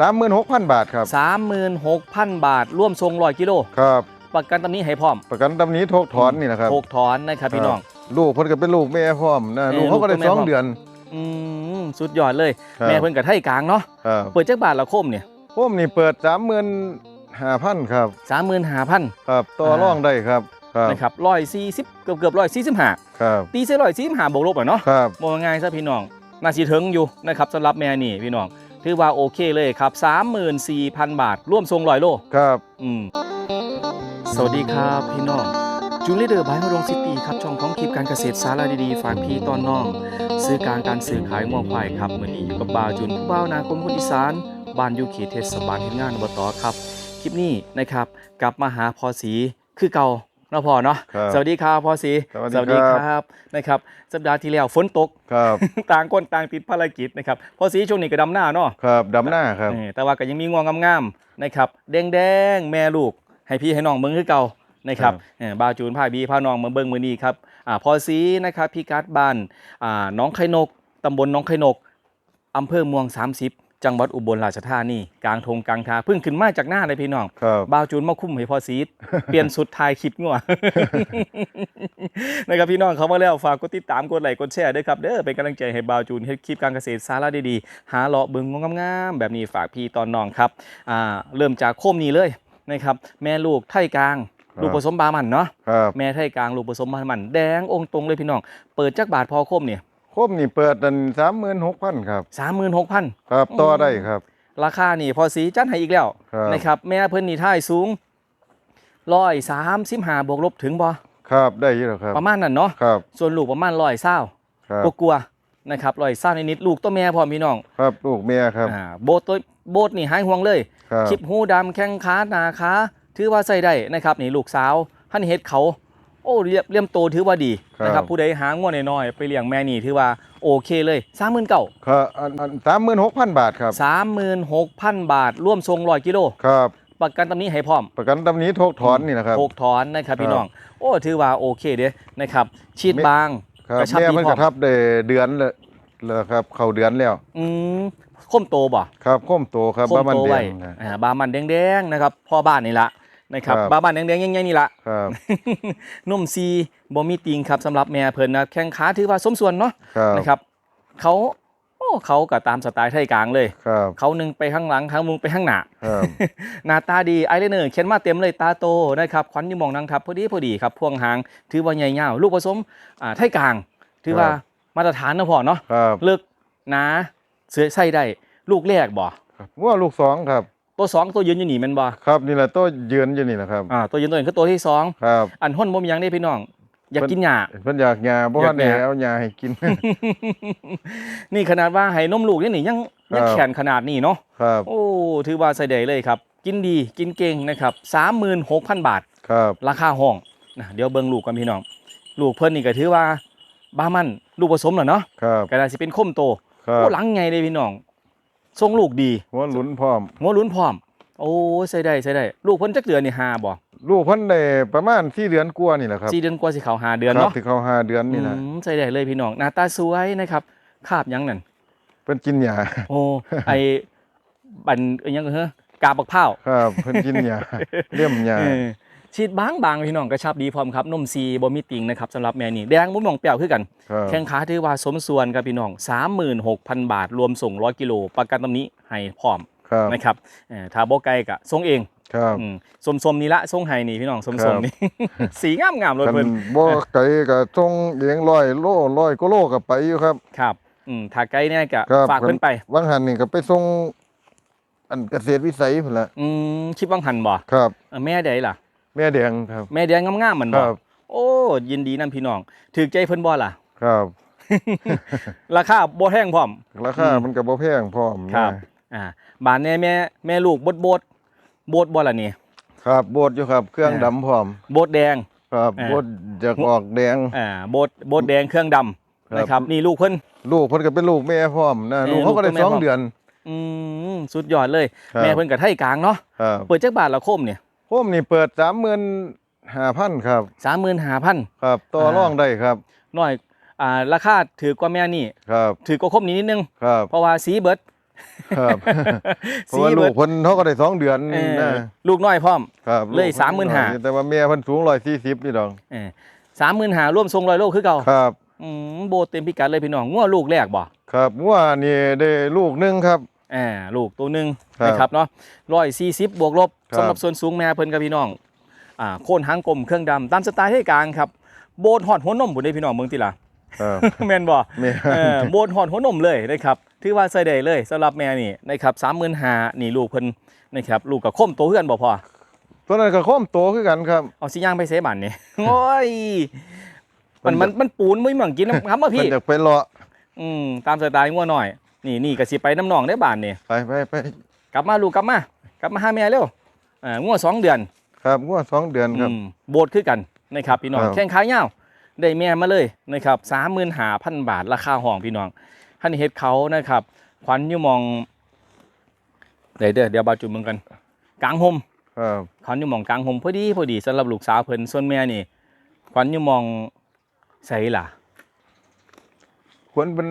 สามหมื่นหกพันบาทครับ36,000บาท ร่วมทรงร้อยกิโลครับ ประกันตำนี้ให้พร้อม ประกันตำหนี้ทกถอนนี่นะครับโถกถอนนะครับพี่น้อง ลูกเพิ่นก็เป็นลูกแม่พร้อมนะเอ้ยลูกเขาก็ได้ลูกเป็นแม่สองพร้อมเดือนอืมสุดยอดเลยครับแม่เพิ่นกับไทยกลางเนาะครับเปิดจักบาทละคมเนี่ยผมนี่เปิดสามหมื่นห้าพันครับ35,000ครับต่ออ่ารองได้ครับครับนะครับร้อยสี่สิบเกือบเกือบร้อยสี่สิบห้าครับตีเสียร้อยสี่สิบห้าบวกลบหน่อยเนาะครับมองง่ายๆซะพี่น้องน่าสิถึงอยู่นะครับสำหรับแม่นี่พี่น้อง ถือว่าโอเคเลยครับ 34,000 บาท ร่วมทรงร้อยโลครับอืมสวัสดีครับพี่น้องจูเลเดอร์บายมรงซิตี้ครับช่องของคลิปการเกษตรสาระดีๆ ฝากพี่ตอนน้อง ซื้อการการซื้อขายงวควายครับมื่อนี้อยู่กับบาวจุนผู้บ่าวนาคมคนอีสานบ้านอยูเขตเทศบาลเฮ็ดงานอบตครับ คลิปนี้นะครับกลับมาหาพอสีคือเก่าเนาะพอเนาะครับสวัสดีครับพอสีสวัสดีครับครับนะครับ สัปดาห์ที่แล้วฝนตก ครับต่างคนต่างติดภารกิจนะครับพอสีช่วงนี้ก็ดำหน้าเนาะครับดำหน้าครับ เออแต่ว่าก็ยังมีงวงงามๆนะครับแดงๆแม่ลูก ให้พี่ให้น้องเบิ่งคือเก่านะครับครับ เออบาวจูนพาบีพาน้องมาเบิ่งมื้อนี้ครับอ่าพอสีนะครับพี่การ์ดบ้านอ่าน้องไข่นกตำบลน้องไข่นกอำเภอเมือง30 จังหวัดอุบลราชธานีกลางทงกลางทาเพิ่งขึ้นมาจากหน้าเลยพี่น้องครับบาวจูนมาคุ้มให้พอซีดเปลี่ยนสุดทายคลิปงัวนะครับพี่น้องเขามาแล้วฝากกดติดตามกดไลค์กดแชร์ด้วยครับเด้อเป็นกำลังใจให้บาวจูนเฮ็ดคลิปการเกษตรสาระดีๆหาเลาะเบิ่งงามๆแบบนี้ฝากพี่ตอนน้องครับอ่าเริ่มจากโคมนี้เลยนะครับแม่ลูกไทยกลางลูกผสมบามันเนาะครับแม่ไทยกลางลูกผสมบามันแดงองค์ตรงเลยพี่น้อง เปิดจักบาทพอโคมเนี่ย ครบนี่เปิดดันสามหมื่นหกพันครับสามหมื่นหกพันครับต่อได้ครับ ราคานี่พอสีจัดให้อีกแล้วครับนะครับ แม่เพิ่นนี่ท่ายสูงร้อยสามสิบห้าบวกลบถึงบ่ครับได้อยี่แล้วครับประมาณนั้นเนาะครับส่วนลูกประมาณร้อยเศร้าครับกลัวๆนะครับร้อยเศร้านิดๆลูกตัวแม่พร้อมพี่น้อง ครับลูกเมียครับอ่าโบทตัวโบทนี่หายห่วงเลยครับคลิปหูดำแข้งขาหนาขาถือว่าใส่ได้นะครับนี่ลูกสาวท่านเฮ็ดเขา โอ้เรียบเรียมโตถือว่าดีนะครับผู้ใดหางวน้อยๆไปเลี้ยงแม่นี่ถือว่าโอเคเลยสามหมื่นเก้าครับสามหมื่นหกพันบาทครับ สามหมื่นหกพันบาทร่วมทรงร้อยกิโลครับ ประกันตำนี้ให้พร้อม ประกันตำหนี้ทกถอนนี่นะครับโถกถอนนะครับครับพี่น้อง โอ้ถือว่าโอเคเด้นะครับชีดบาง ครับกระชับแม่ดีเพิ่นพร้กอมระทับได้เดือนเลยเลยครับ เข้าเดือนแล้ว อืมคมโตบ่ครับข้มโตครับคมบ้ามันโตแดไว้งนะ อ่าบามันแดงๆนะครับพ่อบ้านนี่ละ นะครับครับบามันแดงๆยังๆนี่ละครับนุ่มซีบ่มีติงครับสำหรับแม่เพิ่นนะแข้งขาถือว่าสมส่วนเนาะครับนะครับเขาโอ้เขาก็ตามสไตล์ไทยกลางเลย ครับเขาหนึงไปข้างหลังข้างมึงไปข้างหน้า ครับหน้าตาดีไอเลเนอร์เขียนมาเต็มเลยตาโตนะครับขวัญนี่มองนางทับพอดีพอดีครับพวงหางถือว่าใหญ่ยาวลูกผสมอ่าไทยกลาง ถือว่ามาตรฐานนะพ่อเนาะครับเลิกหนาเสือใส่ได้ลูกแรกบ่งัวลูกสองครับ ตัวสองตัวยืนอยู่นี่แมันบ่ครับนี่แหละตัวยืนอยู่นี่นะครับอ่าตัวยืนตัวนี้คือตัวที่สองครับอันห้นบ่มีหยังได้พี่น้อง อยากกินหญ้า เพิ่นอยากยาบ่อยาว่ากแหนยา เอายาให้กิน นี่ขนาดว่าให้นมลูกนี่นี่ยังยังครับ แขนขนาดนี้เนาะครับโอ้ถือว่าใส่ได้เลยครับ กินดีกินเก่งนะครับ36,000 บาท ครับราคาห้องนะเดี๋ยวเบิ่งลูกกันพี่น้อง ลูกเพิ่นนี่ก็ถือว่าบ้ามันลูกผสมแล้วเนาะครับก็น่าสิเป็นคมโต ครัโอ้บหลังไงเลยพี่น้อง ทรงลูกดีหัวหลุนพร้อมหัวลุ้นพร้อม โอ้ใส่ได้ใส่ได้ ลูกเพิ่นจักเดือนนี่ห้าบ่ลูกเพิ่นได้ประมาณ4เดือนกว่านี่แหละครับสี่เดือนกว่าสิเขาหาเดือนครับเนาะที่เขาหาเดือนนี่นะอืมใส่ได้เลยพี่น้องหน้าตาสวยนะครับคาบหยังนั่นเพิ่นกินยาโอ้ไอบันอิหยังเหรอกาบบักพร้าวครับ เพิ่นกินยาเลี่ยมยา เออชีดบางบางๆพี่น้องกระชับดีพร้อมครับนมซีบ่มีติงนะครับสำหรับแม่นี่แดงมุมมองเปรี้ยวคือกันครับแข้งขาถือว่าสมส่วนครับพี่น้อง36,000 บาท รวมส่ง 100 กิโลประกันตำนี้ให้พร้อมครับนะครับเอ่อถ้าบ่ไกลกะส่งเองครับอืมสมๆนี่ละส่งให้นี่พี่น้องสครัมบๆนี่สีงามๆเลยคันเพิ่นบ่ไกลก็ส่งเลี้ยงร้อยโลร้อยกว่าโลก็ไปอยู่ครับครับอืมถ้าไกลเนี่ยก็ครับฝากเพิ่นไปวังหันนี่ก็ไปส่งอันเกษตรวิสัยพุ่นละอืมคลิปวังหันบ่ครับเอ่อแม่ใดล่ะ แม่แดงครับ แม่แดงงามๆเหมือนคบ่รับโอ้ยินดีนํพี่น้องถูกใจเพิ่นบ่ล่ะ ครับ ราคาบ่แพงพร้อม ราคาอืม มันก็บ่แพงพร้อมครันะบอ่าบานแน่แม่แม่ลูกบดบดบดบ่ล่ะนี่ ครับโบดอยู่ครับ เครื่องอ่า ดำพร้อม บดแดง ครับอ่า โบดจะออกแดง อ่าบดบดแดงเครื่องดำครับ นะครับนี่ลูกเพิ่น ลูกเพิ่นก็เป็นลูกแม่พร้อมนะเออลูกเขาก็ได้ลูกเป็นแม่สองพร้อม เดือน อืมสุดยอดเลย ครับ แม่เพิ่นกับไทยกลางเนาะครับเปิดจักบาทละคมเนี่ยผ มนี่เปิด35,000ครับสามหมื่นห้าพันครับต่ออ่ารองได้ครับน้อยอ่าราคาถือกว่าแม่นี่ครับ ถือกว่าคมนี้นิดนึงครับเพราะว่าสีเบิดครับเพราะว่าสีลูเบิกดเพิ่นเขาก็ได้สองเดือนเออนะลูกน้อยพร้อมครับเลยกพิ่35,000แต่ว่าแม่เพิ่นสูง140นี่ดอกสามหมื่นหาร่วมทรงร้อยโลคือเก่าครับอืมโบเต็มพิกัดเลยพี่น้องงัวลูกแรกบ่ครับงัวนี่ได้ลูกหนึงครับอ่าลูกตัวหนึ่งครับนะครับเนาะร้อยสี่สิบบวกลบ ครับ สำหรับส่วนสูงแม่เพิ่นกับพี่น้องอ่าโค่นหางกลมเครื่องดำตามสไตล์ให้กลางครับโบนหอดหัวนมบุญได้พี่น้องเมืองติล่ะ ครับ แม่นบ่แม่เออโบนหอดหัวนมเลยนะครับถือว่าใส่ได้เลยสำหรับแม่นี่นะครับสามหมื่นหานี่ลูกเพิ่นนะครับลูกกับคมโตเพื่อนบ่พอ ตัวนั้นก็โค้มโตคือกันครับ เอาสิย่างไปเซบันนี่โอ้ย มันมันมันปูนไม่เหมือนกินนะครับมาเพิ่พี่นอยากไปเลาะอืมตามสไตล์งัวหน่อย นี่นี่ก็สิไปน้ำหนองได้บานนี่ไปไปไปกลับมาลูกกลับมา กลับมาหาแม่เร็ว อ่างัวสองเดือนครับงัวสองเดือนครับอืมโบดคือกันนะครับพี่น้องครับ แข่งขายเงาวได้แม่มาเลยนะครับสามหมื่นหาพันบาทราคาห้องพี่น้องท่านเฮ็ดเขานะครับขวัญอยู่หมองเดี๋ยวเดี๋ยวเดี๋ยวบาจุ่มมึงกันกลางหม ครับขวัญอยู่หมองกลางหมพอดีพอดีสำหรับลูกสาวเพิ่นส่วนแม่นี่ขวัญอยู่หมองใส่ล่ะ ควรเป็น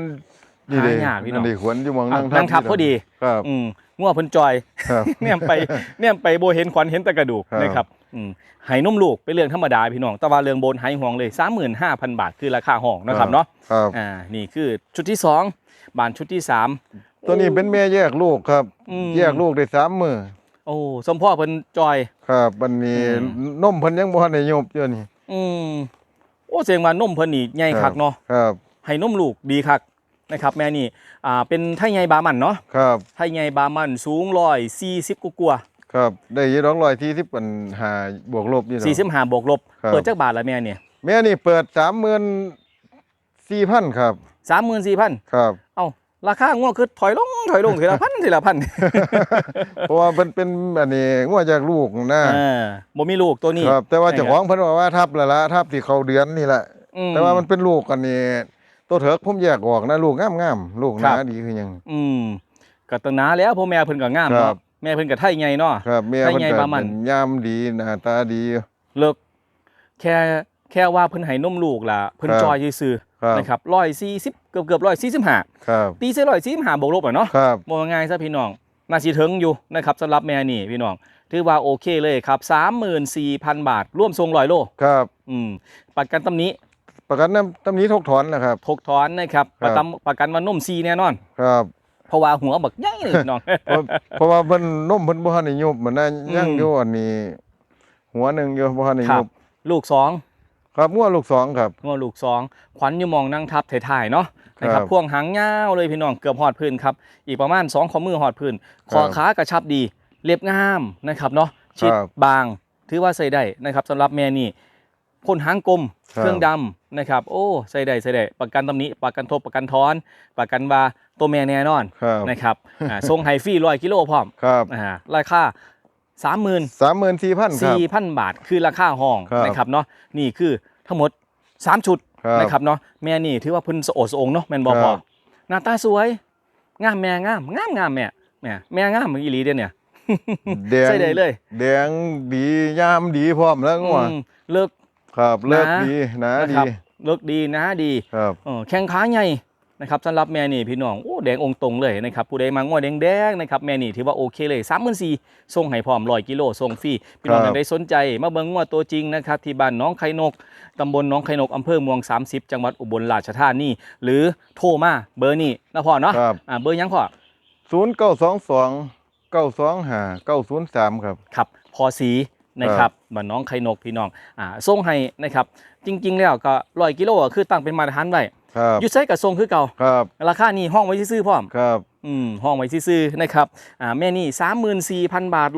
นี่เด้หายากพี่น้อง นี่ควรอยู่หมองอะนั่งนั่งทับพอดี ครับ อืม งัวเพิ่นจอยครับ เนี่ยไปเนี่ยไปโบเห็นขวัญเห็นแตะกระดูกครับ นะครับอืมไหนมลูกเป็นเรื่องธรรมดาพี่น้องแต่ว่าเรื่องโบนไหห่วงเลย 35,000 บาทคือราคาห้องนะครับเนาะครับ อ่านี่คือชุดที่2บานชุดที่3ตัวนี้เป็นแม่แยกลูกครับ อืม แยกลูกได้สามมือโอ้สมพ่อเพิ่นจอย ครับวันนี้อืมนมเพิ่นยังบ่ทันได้ยบอยู่นี่อืมโอ้เสียงว่านมเพิ่นนี่ใหญ่คักเนาะครับ ให้นมลูกดีคัก นะครับแม่นี่อ่าเป็นไทยใหญ่บามันเนาะครับไทยใหญ่บามันสูง140กว่าครับ ได้ยี่ร้องร้อยที่สิบปันหาบวกลบนี่ๆเนาะ45บวกลบ ครับ เปิดจักบาทละแม่เนี่ยแม่นี่เปิดสามหมื่นสี่พันครับ34,000ครับ เอ้าราคางัวคือถอยลงถอยลงทีละพันทีละพันเพราะว่าเป็นเป็นอันนี้งัวจากลูกนะเออบ่มีลูกตัวนี้ ครับ แต่ว่าใช่เจ้าของเพิ่นบอกว่าทับและละทับที่เขาเดือนนี่แหละ อืแต่ว่ามันเป็นลูกอันนี้ ตัวเถิกผมแยกออกนะลูกงามงามๆลูกหครันาบดีคือหยังอืมก็ตั้งนานแล้วพ่อแม่เพิ่นก็งามครัเนาะบแม่เพิ่นก็ไทยใหญ่เนาะครับแม่ให้เพิ่นไงก็บามันเป็นยามดีหน้าตาดีเลิกแค่แค่ว่าเพิ่นให้นมลูกล่ะเพิ่นครับจอยซื่อครับๆนะครับ140เกือบเกือบ145ครับตีซะ145บวกลบอะเนาะครับบ่ว่าง่ายซะพี่น้องน่าสิถึงอยู่นะครับสำหรับแม่นี่พี่น้อง ถือว่าโอเคเลยครับ34,000บาท ร่วมทรง1อยโลครับอืมประกันตำหนี้ ประกันน้ำตำนี้ทกถอนนะครับทกถอนนะครับครัประบกันประกันว่านมซีแน่นอน ครับเพราะว่าหัวบักใหญ่เลยพี่น้อง เพราะ เพราะว่าเพิ่นนมเพิ่นบ่ทันได้ยุบมันน่ะอืมยังอยู่อันนี้ หัวหนึงอยู่บ่ทันได้ครัยุบ บลูกสองครับงัวลูกสองครับ งอลูกสองขวัญอยู่มองนั่งทับถ่ายๆเนาะนะครับ ครับพ่วงหางยาวเลยพี่น้องเกือบหอดพื้นครับ อีกประมาณ2ข้อมือหอดพื้นคอครับขากระชับดีเรียบงามนะครับเนาะชิดครับ บาง ถือว่าใส่ได้นะครับสำหรับแม่นี่ พ่นหางกลมครับเครื่องดำนะครับโอ้ใส่ได้ใส่ได้ประกันตำหนี้ประกันทบประกันทอน ประกันว่าตัวแม่แน่นอนครับนะครับอ่าทรงไฮฟี่ร้อยกิโลพร้อมครับอ่าราคาสามหมื่น34,000ครับ4,000บาทคือราคาห้องครับนะครับเนาะนี่คือทั้งหมด3ชุดครับนะครับเนาะแม่นี่ถือว่าเพิ่นสะโอดสะองเนาะแม่นบ่ครับพอหน้าตาสวยงามแม่งามงามงามแม่แม่แม่งามอีหลีเด้อเนี่ยแดงใส่ได้เลยแดงดียามดีพร้อมแล้วงัวอืมเลิก ครับเลิกนะดีหนานะดีครับเลิกดีนะดีครับเออแข้งขาใหญ่นะครับสำหรับแม่นี่พี่น้องโอ้แดงองค์ตรงเลยนะครับผู้ใดมาง้อแดงๆนะครับแม่นี่ถือว่าโอเคเลย34,000ส่งให้พร้อม100กิโลส่งฟรีพี่น้องครับท่านใดสนใจ มาเบิ่งง้อตัวจริงนะครับที่บ้านหน้องไข่นกตำบลหน้องไข่นกอำเภอเมือง 30 จังหวัดอุบลราชธานีหรือโทรมาเบอร์นี้นะพ่อเนาะครับอ่าเบอร์หยังพ่อ0922 925 903ครับครับพอสี นะครับบ้านหน้องไข่นกพี่น้องอ่าส่งให้นะครับ จริง ๆ แล้วก็ร้อยกิโลก็คือตั้งเป็นมาตรฐานไว้ครับอยุดใช้กับทรงคือเก่าครับราคานี้ห้องไว้ซื่อๆพร้อมครับอืมห้องไว้ซื่อๆนะครับอ่าแม่นี่34,000บาท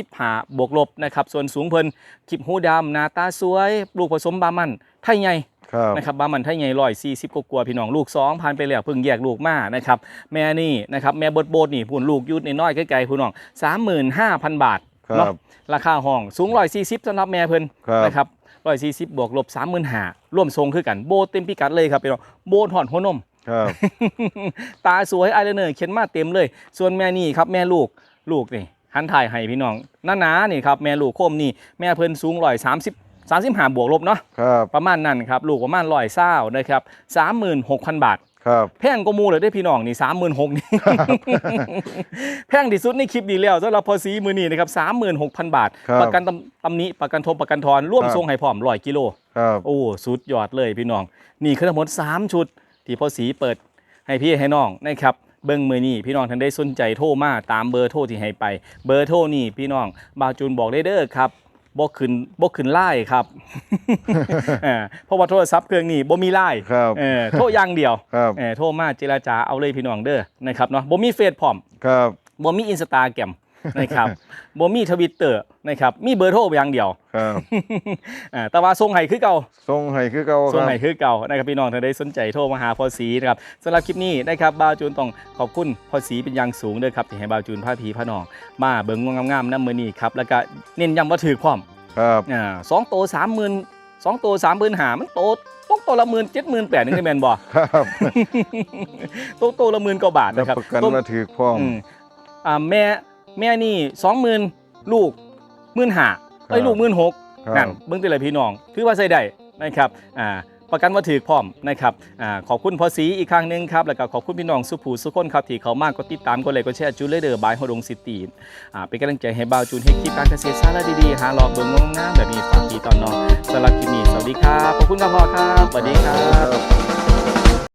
145บวกลบนะครับส่วนสูงเพิ่นคลิปหูดำหน้าตาสวยลูกผสมบามันไทยใหญ่ครับนะครับบ้ามันไทยใหญ่ร้อยสี่สิบกว่าๆพี่น้องลูกสองผ่านไปแล้วเพิ่งแยกลูกมานะครับแม่นี่นะครับแม่เบิดโบดนี่พูนลูกยุดน้อยๆใกล้ๆพี่น้องสามหมื่นห้าพันบาทครั เนาะบราคาห้องสูงร้อยสี่สิบสำหรับแม่เพิ่นครับนะครับร้อยสี่สิบบวกลบสามหมื่นห้าร่วมทรงคือกันโบเต็มพิกัดเลยครับพี่น้องโบถอนหัวนมครับตาสวยไอายไลเนอร์เขียนมาเต็มเลย ส่วนแม่นี่ครับแม่ลูกลูกนี่หันถ่ายให้พี่น้องหนาๆนี่ครับแม่ลูกโคมนี่แม่เพิ่นสูงร้อยสามสิบสามสิบห้าบวกลบเนาะครับประมาณนั้นครับลูกประมาณร้อยเศร้านะครับสามหมื่นหกพันบาท ครับแพงกว่าหมูเลยได้อพี่น้องนี่สามหมื่นหกนี่แพงที่สุดในคลิปดีแล้วสำหรับพอสีมือนี้นะครับสามหมื่นหกพันบาท ครับประกันตำตำหนี้ประกันทบประกันทอนร่วมครับ ทรงให้พร้อมร้อยกิโล ครับโอ้สุดยอดเลยพี่น้อง นี่คือทั้งหมด 3 ชุด ที่พ่อสีเปิดให้พี่ให้น้องนะครับเบิ้งมือนี่พี่น้องท่านได้สนใจโทรมาตามเบอร์โทรที่ให้ไป เบอร์โทรนี่พี่น้องบาวจูนบอกได้เด้อครับ บ่ขึ้นบ่ขึ้นไล่ครับเออเพราะว่าโทรศัพท์เครื่องนี้บ่มีไล่ครับเออโทรอย่างเดียวครับ เออโทรมาเจราจาเอาเลยพี่น้องเด้อนะครับเนาะบ่มีเฟซพร้อมครับบ่มีอินสตาแกรม นะครับบ่มีทวิตเตอร์นะครับมีเบอร์โทรอย่างเดียวครับอ่าแต่ว่าส่งให้คือเก่าทรงให้คือเก่าส่วนครับไหนคือเก่านะครับพี่น้องถ้าได้สนใจโทรมาหาพอสีนะครับสำหรับคลิปนี้นะครับบาวจูนต้องขอบคุณพอสีเป็นอย่างสูงเลยครับที่ให้บาวจูนพาพีพาน้องมาเบิ่งงงามๆน้ำมือนี้ครับแล้วก็เน้นย้ำว่าถือความครับอ่าสองโตสามหมื่นสองโตสามหมื่นหามันโตตกโตละหมื่นเจ็ดหมื่นแปดนึงได้แมนบ่ครับโตโตละหมื่นกว่าบาทรับนะครับประกันต้นมาถือพร้อมอืมอ่าแม่ แม่นี่สองหมื่นลูกหมื่นหาไอ้ยครับลูกหมื่นหกครับนั่นเบื้องต้นเลยพี่น้องคือว่าใส่ได้นะครับอ่าประกันว่าถือพร้อมนะครับอ่าขอบคุณพอสีอีกครั้งหนึงครับ แล้วก็ขอบคุณพี่น้องสุภูสุคนครับ ที่เขามากก็ติดตามกดไลค์กดแชร์จูเลเดอร์บายฮอดงซิตี้อ่าเป็นกำลังใจให้บ่าวจูนให้คลิปการเกษตรสาระดีๆ หาหลอกเบิ่งงงามๆแบบนี้ฝากพี่ตอนน้องสำหรับคลิปนี้สวัสดีครับ ขอบคุณครับพ่อครับสวัสดีครับครับ